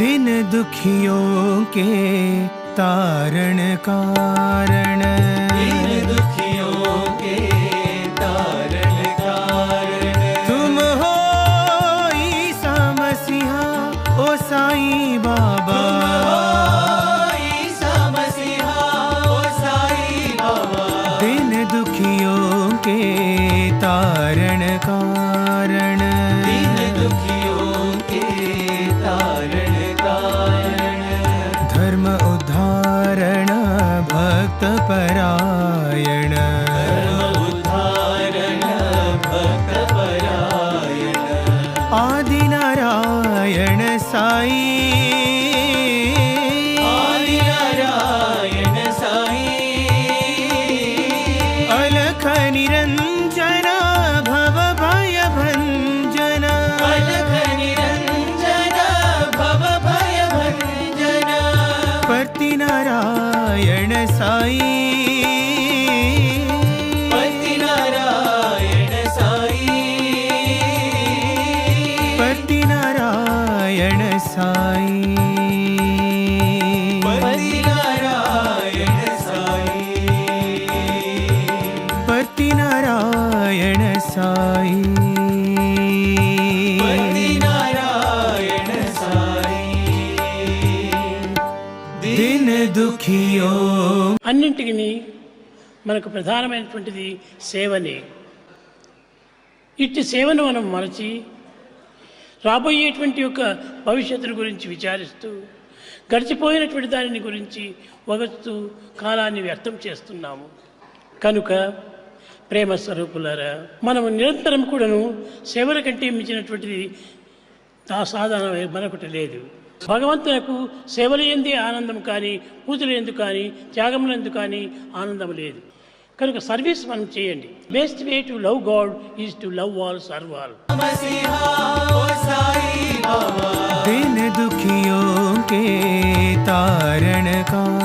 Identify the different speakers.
Speaker 1: दिन दुखियों के तारण कारण।
Speaker 2: दीन दुखियों के तारण कारण।
Speaker 1: तुम हो ईसा मसीहा ओ साईं बाबा।
Speaker 2: ईसा मसीहा ओ साईं बाबा।
Speaker 1: दिन दुखियों के तारण कारण। ഭക്തപരായണ. ആദിനാരായണ
Speaker 2: സായി. ആദിനാരായണ സായി അലഖ നിരന്തര
Speaker 1: पति नारायण साई.
Speaker 2: पति नारायण साईं.
Speaker 1: पति नारायण साई.
Speaker 2: पति नारायण साईं.
Speaker 1: पति नारायण साई.
Speaker 3: అన్నింటికి మనకు ప్రధానమైనటువంటిది సేవనే. ఇట్టి సేవను మనం మరచి రాబోయేటువంటి యొక్క భవిష్యత్తును గురించి విచారిస్తూ గడిచిపోయినటువంటి దానిని గురించి వగస్తూ కాలాన్ని వ్యర్థం చేస్తున్నాము. కనుక ప్రేమ స్వరూపులారా మనము నిరంతరం కూడాను సేవల కంటే మించినటువంటిది తా మరొకటి లేదు. భగవంతునకు సేవలేందే ఆనందం కానీ పూజలు ఎందుకు కానీ త్యాగములు ఎందుకు కానీ ఆనందం లేదు. కనుక సర్వీస్ మనం చేయండి. Best way to love God is to love all serve all
Speaker 1: दिन తారణకా